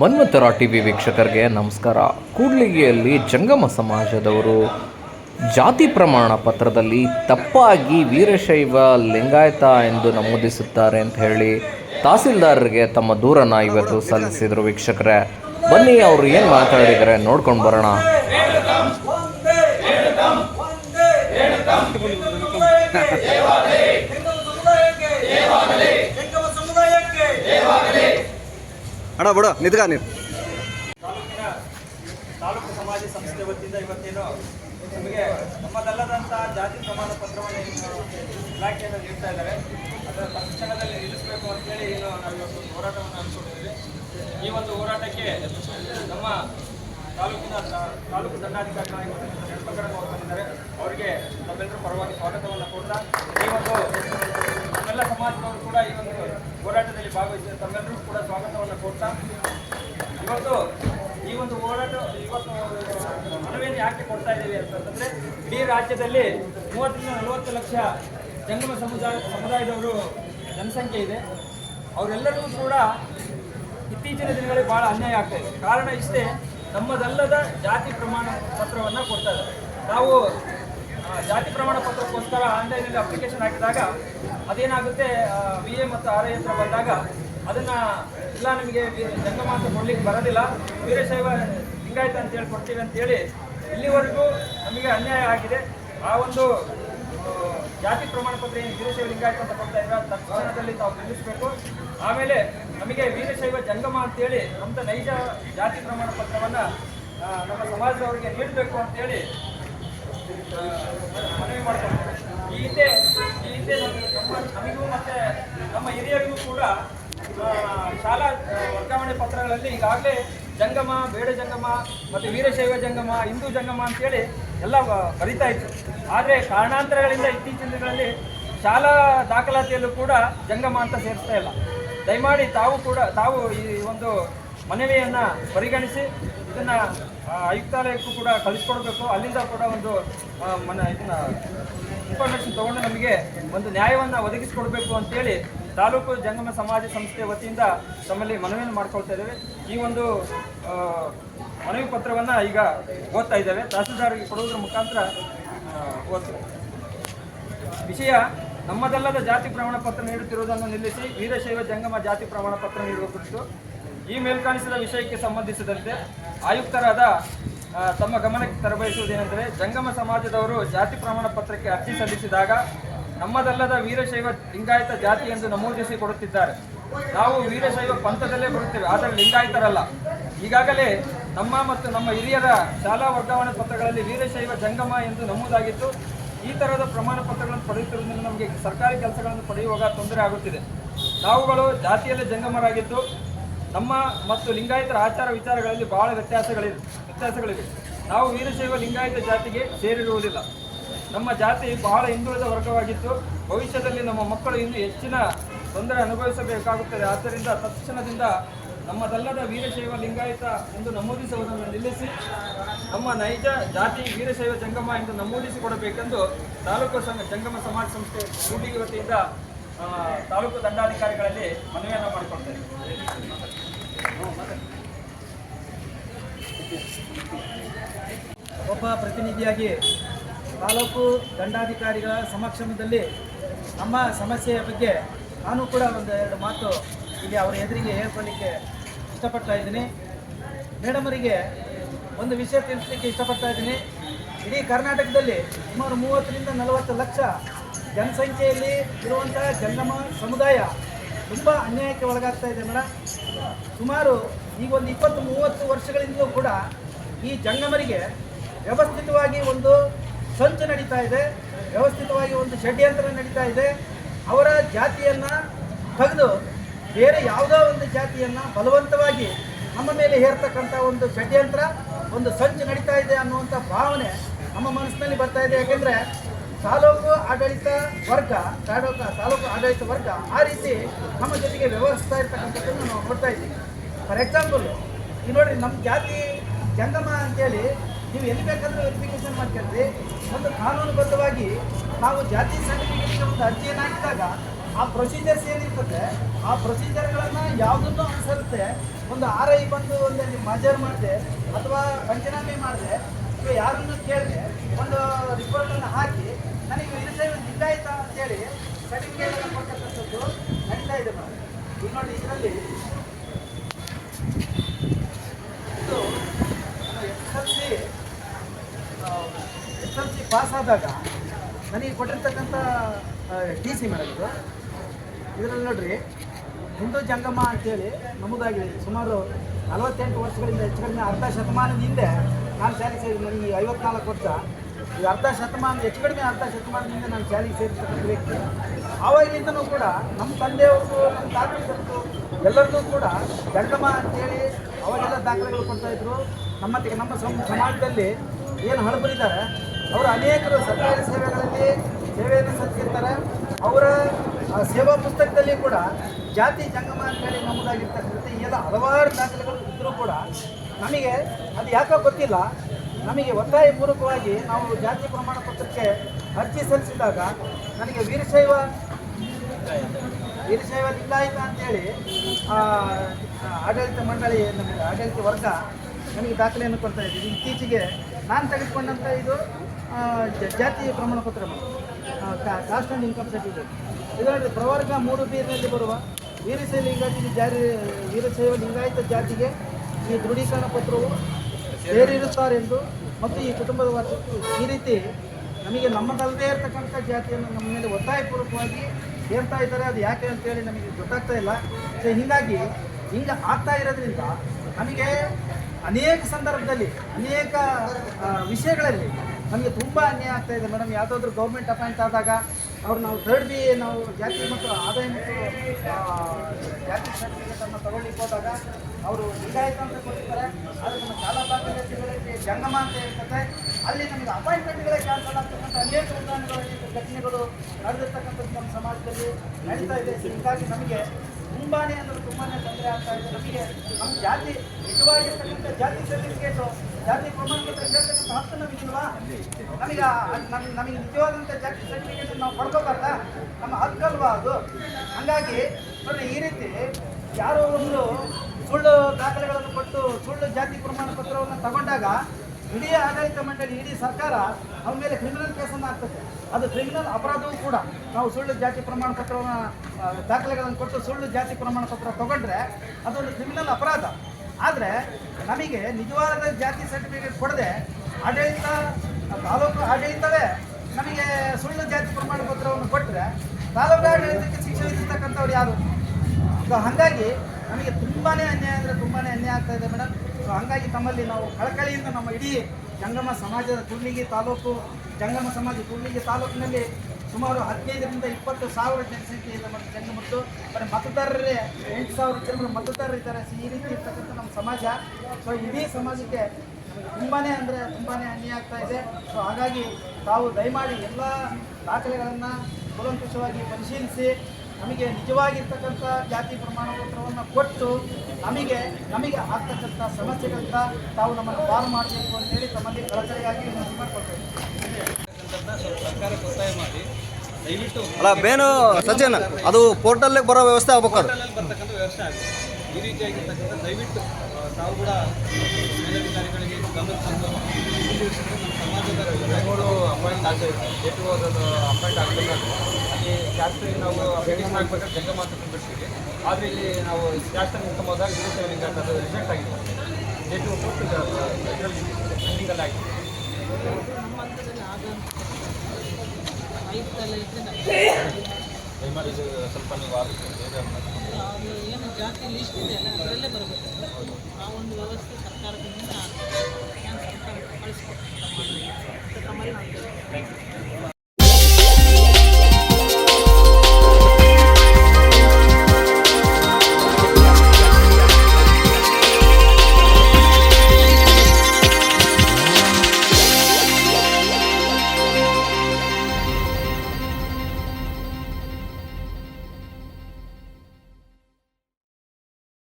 ಮನ್ಮಥರ TV ವೀಕ್ಷಕರಿಗೆ ನಮಸ್ಕಾರ. ಕೂಡ್ಲಿಗಿಯಲ್ಲಿ ಜಂಗಮ ಸಮಾಜದವರು ಜಾತಿ ಪ್ರಮಾಣ ಪತ್ರದಲ್ಲಿ ತಪ್ಪಾಗಿ ವೀರಶೈವ ಲಿಂಗಾಯತ ಎಂದು ನಮೂದಿಸುತ್ತಾರೆ ಅಂತ ಹೇಳಿ ತಹಸೀಲ್ದಾರರಿಗೆ ತಮ್ಮ ದೂರನ್ನು ಇವತ್ತು ಸಲ್ಲಿಸಿದರು ವೀಕ್ಷಕರೇ. ಬನ್ನಿ, ಅವರು ಏನು ಮಾತಾಡಿದರೆ ನೋಡ್ಕೊಂಡು ಬರೋಣ. ಅಣ್ಣ, ಬಿಡು ನಿದ್ಗ ನೀನು. ತಾಲೂಕು ಸಮಾಜ ಸಂಸ್ಥೆ ವತಿಯಿಂದ ಇವತ್ತೇನು ನಮಗೆ ನಮ್ಮದಲ್ಲದಂತಹ ಜಾತಿ ಪ್ರಮಾಣ ಪತ್ರವನ್ನು ಇಲಾಖೆಯಿಂದ ನೀಡ್ತಾ ಇದ್ದಾರೆ. ಅದರ ತಕ್ಷಣದಲ್ಲಿ ನಿಲ್ಲಿಸಬೇಕು ಅಂತೇಳಿ ಏನು ನಾವು ಇವತ್ತು ಹೋರಾಟವನ್ನು ಹಮ್ಮಿಕೊಂಡಿದ್ದೀವಿ. ಈ ಒಂದು ಹೋರಾಟಕ್ಕೆ ನಮ್ಮ ತಾಲೂಕಿನ ತಾಲೂಕು ದಂಡಾಧಿಕಾರಿಗಳು ಪ್ರಕರಣ ಬಂದಿದ್ದಾರೆ. ಅವರಿಗೆ ನಮ್ಮೆಲ್ಲರೂ ಪರವಾಗಿ ಸ್ವಾಗತವನ್ನು ಕೊಡ್ತಾ ಈ ಒಂದು ನಮ್ಮೆಲ್ಲ ಸಮಾಜದವರು ಕೂಡ ಈ ಒಂದು ಹೋರಾಟದಲ್ಲಿ ಭಾಗವಹಿಸಿದ ತಮ್ಮೆಲ್ಲರೂ ಕೂಡ ಸ್ವಾಗತವನ್ನು ಕೊಡ್ತಾ ಇವತ್ತು ಈ ಒಂದು ಹೋರಾಟ ಇವತ್ತು ಮನವಿಯನ್ನು ಯಾಕೆ ಕೊಡ್ತಾ ಇದ್ದೀವಿ ಅಂತಂದ್ರೆ, ಇಡೀ ರಾಜ್ಯದಲ್ಲಿ ಮೂವತ್ತರಿಂದ ನಲವತ್ತು ಲಕ್ಷ ಜಂಗಮ ಸಮುದಾಯ, ಸಮುದಾಯದವರು ಜನಸಂಖ್ಯೆ ಇದೆ. ಅವರೆಲ್ಲರಿಗೂ ಕೂಡ ಇತ್ತೀಚಿನ ದಿನಗಳಲ್ಲಿ ಬಹಳ ಅನ್ಯಾಯ ಆಗ್ತಾ ಇದೆ. ಕಾರಣ ಇಷ್ಟೇ, ನಮ್ಮದಲ್ಲದ ಜಾತಿ ಪ್ರಮಾಣ ಪತ್ರವನ್ನು ಕೊಡ್ತಾ ಇದ್ದಾರೆ. ನಾವು ಜಾತಿ ಪ್ರಮಾಣ ಪತ್ರಕ್ಕೋಸ್ಕರ ಆನ್ಲೈನಲ್ಲಿ ಅಪ್ಲಿಕೇಶನ್ ಹಾಕಿದಾಗ ಅದೇನಾಗುತ್ತೆ ವಿ ಎ ಮತ್ತು ಆರ್ ಐ ಹತ್ರ ಬಂದಾಗ ಅದನ್ನು ಇಲ್ಲ ನಿಮಗೆ ಜಂಗಮ ಅಂತ ಕೊಡ್ಲಿಕ್ಕೆ ಬರೋದಿಲ್ಲ. ವೀರಶೈವ ಲಿಂಗಾಯತ ಅಂತ ಹೇಳಿ ಕೊಡ್ತೀವಿ ಅಂತೇಳಿ ಇಲ್ಲಿವರೆಗೂ ನಮಗೆ ಅನ್ಯಾಯ ಆಗಿದೆ. ಆ ಒಂದು ಜಾತಿ ಪ್ರಮಾಣ ಪತ್ರ ಏನು ವೀರಶೈವ ಲಿಂಗಾಯತ ಅಂತ ಕೊಡ್ತಾ ಇದ್ರೆ ತಕ್ಷಣದಲ್ಲಿ ತಾವು ನಿಲ್ಲಿಸಬೇಕು. ಆಮೇಲೆ ನಮಗೆ ವೀರಶೈವ ಜಂಗಮ ಅಂತೇಳಿ ನಮ್ಮದು ನೈಜ ಜಾತಿ ಪ್ರಮಾಣ ಪತ್ರವನ್ನು ನಮ್ಮ ಸಮಾಜದವರಿಗೆ ನೀಡಬೇಕು ಅಂತೇಳಿ ಮನವಿ ಮಾಡ್ತಾರೆ ಈ ಹಿಂದೆ ಈ ನಮ್ಮ ನಮಗೂ ಮತ್ತೆ ನಮ್ಮ ಹಿರಿಯರಿಗೂ ಕೂಡ ಶಾಲಾ ವರ್ಗಾವಣೆ ಪತ್ರಗಳಲ್ಲಿ ಈಗಾಗಲೇ ಜಂಗಮ ಬೇಡ ಜಂಗಮ ಮತ್ತು ವೀರಶೈವ ಜಂಗಮ ಹಿಂದೂ ಜಂಗಮ ಅಂತೇಳಿ ಎಲ್ಲ ಬರಿತಾ ಇತ್ತು ಆದರೆ ಕಾರಣಾಂತರಗಳಿಂದ ಇತ್ತೀಚಿನ ದಿನಗಳಲ್ಲಿ ಶಾಲಾ ದಾಖಲಾತಿಯಲ್ಲೂ ಕೂಡ ಜಂಗಮ ಅಂತ ಸೇರಿಸ್ತಾ ಇಲ್ಲ ದಯಮಾಡಿ ತಾವು ಕೂಡ ತಾವು ಈ ಒಂದು ಮನವಿಯನ್ನು ಪರಿಗಣಿಸಿ ಇದನ್ನ ಆಯುಕ್ತಾಲಯಕ್ಕೂ ಕೂಡ ಕಳಿಸ್ಕೊಡ್ಬೇಕು. ಅಲ್ಲಿಂದ ಕೂಡ ಒಂದು ಮನ, ಇದನ್ನ ಇನ್ಫಾರ್ಮೇಶನ್ ತಗೊಂಡು ನಮಗೆ ಒಂದು ನ್ಯಾಯವನ್ನು ಒದಗಿಸಿಕೊಡ್ಬೇಕು ಅಂತೇಳಿ ತಾಲೂಕು ಜಂಗಮ ಸಮಾಜ ಸಂಸ್ಥೆ ವತಿಯಿಂದ ತಮ್ಮಲ್ಲಿ ಮನವಿಯನ್ನು ಮಾಡ್ಕೊಳ್ತಾ ಇದ್ದೇವೆ. ಈ ಒಂದು ಮನವಿ ಪತ್ರವನ್ನು ಈಗ ಓದ್ತಾ ಇದ್ದೇವೆ. ತಹಸೀಲ್ದಾರ್ಗೆ ಕೊಡುವುದರ ಮುಖಾಂತರ ಓದ್ತೇವೆ. ವಿಷಯ, ನಮ್ಮದಲ್ಲದ ಜಾತಿ ಪ್ರಮಾಣ ಪತ್ರ ನೀಡುತ್ತಿರುವುದನ್ನು ನಿಲ್ಲಿಸಿ, ವೀರಶೈವ ಜಂಗಮ ಜಾತಿ ಪ್ರಮಾಣ ಪತ್ರ ನೀಡುವ ಕುರಿತು ಈ ಮೇಲ್ಕಾಣಿಸಿದ ವಿಷಯಕ್ಕೆ ಸಂಬಂಧಿಸಿದಂತೆ ಆಯುಕ್ತರಾದ ತಮ್ಮ ಗಮನಕ್ಕೆ ತರಬಯಸುವುದೇನೆಂದರೆ ಜಂಗಮ ಸಮಾಜದವರು ಜಾತಿ ಪ್ರಮಾಣ ಪತ್ರಕ್ಕೆ ಅರ್ಜಿ ಸಲ್ಲಿಸಿದಾಗ ನಮ್ಮದಲ್ಲದ ವೀರಶೈವ ಲಿಂಗಾಯತ ಜಾತಿ ಎಂದು ನಮೂದಿಸಿ ಕೊಡುತ್ತಿದ್ದಾರೆ. ನಾವು ವೀರಶೈವ ಪಂಥದಲ್ಲೇ ಬರುತ್ತೇವೆ, ಆದರೆ ಲಿಂಗಾಯತರಲ್ಲ. ಈಗಾಗಲೇ ನಮ್ಮ ಮತ್ತು ನಮ್ಮ ಹಿರಿಯರ ಶಾಲಾ ವರ್ಗಾವಣೆ ಪತ್ರಗಳಲ್ಲಿ ವೀರಶೈವ ಜಂಗಮ ಎಂದು ನಮೂದಾಗಿತ್ತು. ಈ ತರಹದ ಪ್ರಮಾಣ ಪತ್ರಗಳನ್ನು ಪಡೆಯುತ್ತಿರುವುದರಿಂದ ನಮಗೆ ಸರ್ಕಾರಿ ಕೆಲಸಗಳನ್ನು ಪಡೆಯುವಾಗ ತೊಂದರೆ ಆಗುತ್ತಿದೆ. ನಾವುಗಳು ಜಾತಿಯಲ್ಲೇ ಜಂಗಮರಾಗಿದ್ದು ನಮ್ಮ ಮತ್ತು ಲಿಂಗಾಯತರ ಆಚಾರ ವಿಚಾರಗಳಲ್ಲಿ ಬಹಳ ವ್ಯತ್ಯಾಸಗಳಿವೆ ವ್ಯತ್ಯಾಸಗಳಿವೆ. ನಾವು ವೀರಶೈವ ಲಿಂಗಾಯತ ಜಾತಿಗೆ ಸೇರಿರುವುದಿಲ್ಲ. ನಮ್ಮ ಜಾತಿ ಬಹಳ ಹಿಂದುಳಿದ ವರ್ಗವಾಗಿತ್ತು. ಭವಿಷ್ಯದಲ್ಲಿ ನಮ್ಮ ಮಕ್ಕಳು ಇನ್ನೂ ಹೆಚ್ಚಿನ ತೊಂದರೆ ಅನುಭವಿಸಬೇಕಾಗುತ್ತದೆ. ಆದ್ದರಿಂದ ತಕ್ಷಣದಿಂದ ನಮ್ಮದಲ್ಲದ ವೀರಶೈವ ಲಿಂಗಾಯತ ಎಂದು ನಮೂದಿಸುವುದನ್ನು ನಿಲ್ಲಿಸಿ, ನಮ್ಮ ನೈಜ ಜಾತಿ ವೀರಶೈವ ಜಂಗಮ ಎಂದು ನಮೂದಿಸಿಕೊಡಬೇಕೆಂದು ತಾಲೂಕು ಸಂಘ ಜಂಗಮ ಸಮಾಜ ಸಂಸ್ಥೆ ಕೂಡಿಗೆ ವತಿಯಿಂದ ತಾಲೂಕು ದಂಡಾಧಿಕಾರಿಗಳಲ್ಲಿ ಮನವಿಯನ್ನು ಮಾಡಿಕೊಡ್ತೇನೆ ಒಬ್ಬ ಪ್ರತಿನಿಧಿಯಾಗಿ ತಾಲೂಕು ದಂಡಾಧಿಕಾರಿಗಳ ಸಮಕ್ಷಮದಲ್ಲಿ ನಮ್ಮ ಸಮಸ್ಯೆಯ ಬಗ್ಗೆ ನಾನು ಕೂಡ ಒಂದು ಎರಡು ಮಾತು ಇಲ್ಲಿ ಅವರ ಎದುರಿಗೆ ಹೇಳ್ಕೊಳ್ಳಿಕ್ಕೆ ಇಷ್ಟಪಡ್ತಾ ಇದ್ದೀನಿ. ಮೇಡಮರಿಗೆ ಒಂದು ವಿಷಯ ತಿಳಿಸ್ಲಿಕ್ಕೆ ಇಷ್ಟಪಡ್ತಾ ಇದ್ದೀನಿ. ಇಡೀ ಕರ್ನಾಟಕದಲ್ಲಿ ಸುಮಾರು ಮೂವತ್ತರಿಂದ ನಲವತ್ತು ಲಕ್ಷ ಜನಸಂಖ್ಯೆಯಲ್ಲಿ ಇರುವಂತಹ ಜಂಗಮ ಸಮುದಾಯ ತುಂಬ ಅನ್ಯಾಯಕ್ಕೆ ಒಳಗಾಗ್ತಾ ಇದೆ ಮೇಡಮ್ ಸುಮಾರು ಈಗ ಒಂದು ಇಪ್ಪತ್ತು ಮೂವತ್ತು ವರ್ಷಗಳಿಂದಲೂ ಕೂಡ ಈ ಜಂಗಮರಿಗೆ ವ್ಯವಸ್ಥಿತವಾಗಿ ಒಂದು ಸಂಚು ನಡೀತಾ ಇದೆ, ವ್ಯವಸ್ಥಿತವಾಗಿ ಒಂದು ಷಡ್ಯಂತ್ರ ನಡೀತಾ ಇದೆ. ಅವರ ಜಾತಿಯನ್ನು ತೆಗೆದು ಬೇರೆ ಯಾವುದೋ ಒಂದು ಜಾತಿಯನ್ನು ಬಲವಂತವಾಗಿ ನಮ್ಮ ಮೇಲೆ ಹೇರ್ತಕ್ಕಂಥ ಒಂದು ಷಡ್ಯಂತ್ರ, ಒಂದು ಸಂಚು ನಡೀತಾ ಇದೆ ಅನ್ನುವಂಥ ಭಾವನೆ ನಮ್ಮ ಮನಸ್ಸಿನಲ್ಲಿ ಬರ್ತಾ ಇದೆ. ಯಾಕೆಂದರೆ ತಾಲೂಕು ಆಡಳಿತ ವರ್ಗ ತಾಲೂಕು ತಾಲೂಕು ಆಡಳಿತ ವರ್ಗ ಆ ರೀತಿ ನಮ್ಮ ಜೊತೆಗೆ ವ್ಯವಹರಿಸ್ತಾ ಇರ್ತಕ್ಕಂಥದ್ದನ್ನು ನಾವು ನೋಡ್ತಾ ಇದ್ದೀವಿ. ಫಾರ್ ಎಕ್ಸಾಂಪಲ್ ಈಗ ನೋಡಿರಿ ನಮ್ಮ ಜಾತಿ ಜಂಗಮ ಅಂತೇಳಿ ನೀವು ಎಲ್ಲಿ ಬೇಕಾದರೂ ವೆರಿಫಿಕೇಶನ್ ಮಾಡ್ಕೊಂಡ್ರಿ. ಒಂದು ಕಾನೂನುಬದ್ಧವಾಗಿ ನಾವು ಜಾತಿ ಸರ್ಟಿಫಿಕೇಟ್ಗೆ ಒಂದು ಅರ್ಜಿಯನ್ನು ಹಾಕಿದಾಗ ಆ ಪ್ರೊಸೀಜರ್ಸ್ ಏನಿರ್ತದೆ, ಆ ಪ್ರೊಸೀಜರ್ಗಳನ್ನು ಯಾವುದನ್ನು ಅನುಸರುತ್ತೆ ಒಂದು ಆರ್ ಐ ಬಂದು ಒಂದು ಮಜರ್ ಮಾಡಿದೆ ಅಥವಾ ಪಂಚನಾಮೆ ಮಾಡಿದೆ ಅಥವಾ ಯಾರನ್ನು ಕೇಳಿದೆ, ಒಂದು ರಿಪೋರ್ಟನ್ನು ಹಾಕಿ ನನಗೆ ವೀರಶೈವ ಲಿಂಗಾಯತ ಅಂತೇಳಿ ಸರ್ಟಿಫಿಕೇಟ್ ಕೊಡ್ತಕ್ಕಂಥದ್ದು ನಡೀತಾ ಇದೆ ಮೇಡಮ್ ಇಲ್ಲಿ ನೋಡಿ ಇದರಲ್ಲಿ. ಇದು S L C S L C pass ಆದಾಗ ನನಗೆ ಕೊಟ್ಟಿರ್ತಕ್ಕಂಥ ಟಿ ಸಿ ಮೇಡಮ್ ಇದು. ಇದರಲ್ಲಿ ನೋಡ್ರಿ, ಹಿಂದೂ ಜಂಗಮ ಅಂತೇಳಿ ನಮೂದಾಗಿದೆ. ಸುಮಾರು ನಲವತ್ತೆಂಟು ವರ್ಷಗಳಿಂದ ಹೆಚ್ಚು ಕಡಿಮೆ ಅರ್ಧ ಶತಮಾನದ ಹಿಂದೆ ನಾನು ಸೇರಿ ನನಗೆ ಐವತ್ನಾಲ್ಕು ವರ್ಷ. ಈ ಅರ್ಧ ಶತಮಾನ, ಹೆಚ್ಚು ಕಡಿಮೆ ಅರ್ಧ ಶತಮಾನದಿಂದ ನಾನು ಶಾಲೆಗೆ ಸೇರಿಸ್ತಕ್ಕಂಥ ವ್ಯಕ್ತಿ. ಆವಾಗಿಂದನೂ ಕೂಡ ನಮ್ಮ ತಂದೆಯವರು ನಮ್ಮ ತಾತಂದಿರು ಎಲ್ಲರಿಗೂ ಕೂಡ ಜಂಗಮ ಅಂತೇಳಿ ಅವಾಗೆಲ್ಲ ದಾಖಲೆಗಳು ಕೊಡ್ತಾ ಇದ್ರು. ನಮ್ಮ ನಮ್ಮ ಸಮ- ಸಮಾಜದಲ್ಲಿ ಏನು ಹಳಬರಿದ್ದಾರೆ, ಅವರು ಅನೇಕರು ಸರ್ಕಾರಿ ಸೇವೆಗಳಲ್ಲಿ ಸೇವೆಯನ್ನು ಸಲ್ಲಿಸಿರ್ತಾರೆ. ಅವರ ಸೇವಾ ಪುಸ್ತಕದಲ್ಲಿ ಕೂಡ ಜಾತಿ ಜಂಗಮ ಅಂತೇಳಿ ನಮ್ಮದಾಗಿರ್ತಕ್ಕಂಥ ಎಲ್ಲ ಹಲವಾರು ದಾಖಲೆಗಳು ಇದ್ದರೂ ಕೂಡ ನಮಗೆ ಅದು ಯಾಕೋ ಗೊತ್ತಿಲ್ಲ. ನಮಗೆ ಒತ್ತಾಯಪೂರ್ವಕವಾಗಿ ನಾವು ಜಾತಿ ಪ್ರಮಾಣ ಪತ್ರಕ್ಕೆ ಅರ್ಜಿ ಸಲ್ಲಿಸಿದಾಗ ನನಗೆ ವೀರಶೈವ ವೀರಶೈವ ಲಿಂಗಾಯತ ಅಂತೇಳಿ ಆಡಳಿತ ಮಂಡಳಿ ನಮಗೆ, ಆಡಳಿತ ವರ್ಗ ನಮಗೆ ದಾಖಲೆಯನ್ನು ಕೊಡ್ತಾ ಇದ್ದೀವಿ. ಇತ್ತೀಚೆಗೆ ನಾನು ತೆಗೆದುಕೊಂಡಂಥ ಇದು ಜಾತಿ ಪ್ರಮಾಣ ಪತ್ರ ಕಾಸ್ಟ್ ಆ್ಯಂಡ್ ಇನ್ಕಮ್ ಸರ್ಟಿಫಿಕೇಟ್ ಇದರಲ್ಲಿ ಪ್ರವರ್ಗ ಮೂರು ಬೀರಿನಲ್ಲಿ ಬರುವ ವೀರಶೈವ ಲಿಂಗಾಯತ ಜಾರಿ, ವೀರಶೈವ ಲಿಂಗಾಯತ ಜಾತಿಗೆ ಈ ದೃಢೀಕರಣ ಪತ್ರವು ಸೇರಿರುತ್ತಾರೆಂದು ಮತ್ತು ಈ ಕುಟುಂಬದ ವರ್ಷಕ್ಕೂ ಈ ರೀತಿ ನಮಗೆ ನಮ್ಮದಲ್ಲದೇ ಇರತಕ್ಕಂಥ ಜಾತಿಯನ್ನು ನಮ್ಮ ಮೇಲೆ ಒತ್ತಾಯಪೂರ್ವಕವಾಗಿ ಸೇರ್ತಾ ಇದ್ದಾರೆ. ಅದು ಯಾಕೆ ಅಂತೇಳಿ ನಮಗೆ ಗೊತ್ತಾಗ್ತಾ ಇಲ್ಲ. ಸೊ, ಹೀಗಾಗಿ ಈಗ ಆಗ್ತಾ ಇರೋದ್ರಿಂದ ನಮಗೆ ಅನೇಕ ಸಂದರ್ಭದಲ್ಲಿ, ಅನೇಕ ವಿಷಯಗಳಲ್ಲಿ ನಮಗೆ ತುಂಬ ಅನ್ಯಾಯ ಆಗ್ತಾ ಇದೆ. ಮೇಡಮ್, ಯಾವುದಾದ್ರೂ ಗೌರ್ಮೆಂಟ್ ಅಪಾಯಿಂಟ್ ಆದಾಗ ಅವ್ರು ನಾವು ಥರ್ಡ್ ಬಿ ನಾವು ಜಾತಿ ಮತ್ತು ಆದಾಯ ಮತ್ತು ಜಾತಿ ಸರ್ಟಿಫಿಕೇಟನ್ನು ತಗೊಳ್ಳಿಕ್ಕೆ ಹೋದಾಗ ಅವರು ಲಿಂಗಾಯತ ಅಂತ ಕೊಟ್ಟಿರ್ತಾರೆ. ಆದರೆ ನಮ್ಮ ಶಾಲಾ ದಾಖಲಾತಿಗಳಲ್ಲಿ ಜಂಗಮ ಅಂತ ಹೇಳ್ತಾರೆ ಅಲ್ಲಿ ನಮಗೆ ಅಪಾಯಿಂಟ್ಮೆಂಟ್ಗಳೇ ಕ್ಯಾನ್ಸಲ್ ಆಗ್ತಕ್ಕಂಥ ಅನೇಕ ಉದಾಹರಣೆಗಳಲ್ಲಿ ಘಟನೆಗಳು ನಡೆದಿರ್ತಕ್ಕಂಥದ್ದು ನಮ್ಮ ಸಮಾಜದಲ್ಲಿ ನಡೀತಾ ಇದೆ. ಹೀಗಾಗಿ ನಮಗೆ ತುಂಬಾ ಅಂದರೆ ತುಂಬಾ ತೊಂದರೆ ಆಗ್ತಾ ಇದೆ. ನಮಗೆ ನಮ್ಮ ಜಾತಿ, ನಿಜವಾಗಿರ್ತಕ್ಕಂಥ ಜಾತಿ ಸರ್ಟಿಫಿಕೇಟು ಜಾತಿ ಪ್ರಮಾಣ ಪತ್ರ ಕೇಳ್ತಕ್ಕಂಥ ಹಕ್ಕು ನಮಗಿಲ್ವಾ ನಮಗೆ ಆ- ನಮಗೆ ನಿಜವಾದಂಥ ಜಾತಿ ಸರ್ಟಿಫಿಕೇಟ್ ನಾವು ಪಡ್ಕೋಬಾರ್ದಾ ನಮ್ಮ ಹಕ್ಕಲ್ವಾ ಅದು? ಹಂಗಾಗಿ ನೋಡಿ ಈ ರೀತಿ ಯಾರೋ ಒಂದು ಸುಳ್ಳು ದಾಖಲೆಗಳನ್ನು ಕೊಟ್ಟು ಸುಳ್ಳು ಜಾತಿ ಪ್ರಮಾಣ ಪತ್ರವನ್ನು ತಗೊಂಡಾಗ ಇಡೀ ಆಡಳಿತ ಮಂಡಳಿ ಇಡೀ ಸರ್ಕಾರ ಅವ್ರ ಮೇಲೆ ಕ್ರಿಮಿನಲ್ ಕೇಸನ್ನು ಆಗ್ತದೆ ಅದು ಕ್ರಿಮಿನಲ್ ಅಪರಾಧವೂ ಕೂಡ ನಾವು ಸುಳ್ಳು ಜಾತಿ ಪ್ರಮಾಣ ಪತ್ರವನ್ನು ದಾಖಲೆಗಳನ್ನು ಕೊಟ್ಟು ಸುಳ್ಳು ಜಾತಿ ಪ್ರಮಾಣ ಪತ್ರ ತಗೊಂಡ್ರೆ ಅದೊಂದು ಕ್ರಿಮಿನಲ್ ಅಪರಾಧ. ಆದರೆ ನಮಗೆ ನಿಜವಾದ ಜಾತಿ ಸರ್ಟಿಫಿಕೇಟ್ ಕೊಡದೆ ಆಡಳಿತ, ತಾಲೂಕು ಆಡಳಿತವೇ ನಮಗೆ ಸುಳ್ಳು ಜಾತಿ ಪ್ರಮಾಣ ಪತ್ರವನ್ನು ಕೊಟ್ಟರೆ ತಾಲೂಕು ಆಡಳಿತಕ್ಕೆ ಶಿಕ್ಷೆ ವಿಧಿಸ್ತಕ್ಕಂಥವ್ರು ಯಾರು? ಸೊ ಹಾಗಾಗಿ ನಮಗೆ ತುಂಬಾ ಅನ್ಯಾಯ ಅಂದರೆ ತುಂಬಾ ಅನ್ಯಾಯ ಆಗ್ತಾ ಇದೆ ಮೇಡಮ್ ಸೊ ಹಾಗಾಗಿ ತಮ್ಮಲ್ಲಿ ನಾವು ಕಳಕಳಿಯಿಂದ ನಮ್ಮ ಇಡೀ ಜಂಗಮ ಸಮಾಜದ ಕೂಡ್ಲಿಗಿ ತಾಲೂಕು, ಜಂಗಮ ಸಮಾಜ ಕೂಡ್ಲಿಗಿ ತಾಲೂಕಿನಲ್ಲಿ ಸುಮಾರು ಹದಿನೈದರಿಂದ ಇಪ್ಪತ್ತು ಸಾವಿರ ಜನಸಂಖ್ಯೆ ಇದೆ ಮತ್ತು ಜಂಗಮದ್ದು ಬರೀ ಮತದಾರರೇ, ಎಂಟು ಸಾವಿರ ಜನರು ಮತದಾರರು ಇದ್ದಾರೆ. ಈ ರೀತಿ ಇರ್ತಕ್ಕಂಥ ನಮ್ಮ ಸಮಾಜ. ಸೊ ಇಡೀ ಸಮಾಜಕ್ಕೆ ತುಂಬಾ ಅಂದರೆ ತುಂಬಾ ಅನ್ಯಾಯ ಆಗ್ತಾ ಇದೆ. ಸೊ ಹಾಗಾಗಿ ತಾವು ದಯಮಾಡಿ ಎಲ್ಲ ದಾಖಲೆಗಳನ್ನು ಕೂಲಂಕುಷವಾಗಿ ಪರಿಶೀಲಿಸಿ, ನಮಗೆ ನಿಜವಾಗಿರ್ತಕ್ಕಂಥ ಜಾತಿ ಪ್ರಮಾಣ ಪತ್ರವನ್ನು ಕೊಟ್ಟು ನಮಗೆ ನಮಗೆ ಆಗ್ತಕ್ಕಂಥ ಸಮಸ್ಯೆಗಳಿಂದ ತಾವು ನಮ್ಮನ್ನು ಪಾರು ಮಾಡಬೇಕು ಅಂತೇಳಿ ತಮ್ಮಲ್ಲಿ ಕಳಕಳಿಯಾಗಿ ಒತ್ತಾಯ ಮಾಡಿ. ದಯವಿಟ್ಟು ಅಲ್ಲ ಬೇನು ಸಚಿನ್ ಅದು ಪೋರ್ಟಲ್ಗೆ ಬರೋ ವ್ಯವಸ್ಥೆ ಆಗ್ಬೇಕು ಅದು. ಹೋಟೆಲಲ್ಲಿ ಬರ್ತಕ್ಕಂಥ ವ್ಯವಸ್ಥೆ ಆಗಿದೆ ಈ ರೀತಿಯಾಗಿರ್ತಕ್ಕಂಥ ದಯವಿಟ್ಟು ಆ, ತಾವು ಕೂಡ ಮೇಲಧಿಕಾರಿಗಳಿಗೆ ಗಮನ ತಂದು ಈ ದಿವಸದಲ್ಲಿ ನಮ್ಮ ಸಮಾಜದ ಅಪಾಯಿಂಟ್ ಎಷ್ಟು ಅದನ್ನು ಆಗಬೇಕಾದ್ರೆ ಅಲ್ಲಿ ನಾವು ಅಂತ ಬಿಡ್ತೀವಿ ಆದರೆ ಇಲ್ಲಿ ನಾವು ಶಾಸ್ತ್ರ ಇನ್ಕಮ್ ಹೋದಾಗ ಅಂತ ಅದು ರಿಜೆಕ್ಟ್ ಆಗಿದೆ. ಪೆಂಡಿಂಗಲ್ಲಿ ಆಗಿದೆ ದಯಮಾಡಿ ಇದು ಸ್ವಲ್ಪ ನೀವು. ಅದು ಏನು ಜಾತಿ ಲಿಸ್ಟ್ ಇದೆ ಅಲ್ಲ ಅದರಲ್ಲೇ ಬರಬೇಕು. ಆ ಒಂದು ವ್ಯವಸ್ಥೆ ಸರ್ಕಾರದಿಂದ ನಾನು ಸರ್ಕಾರಕ್ಕೆ ಕಳಿಸ್ಕೊಡ್ತೀನಿ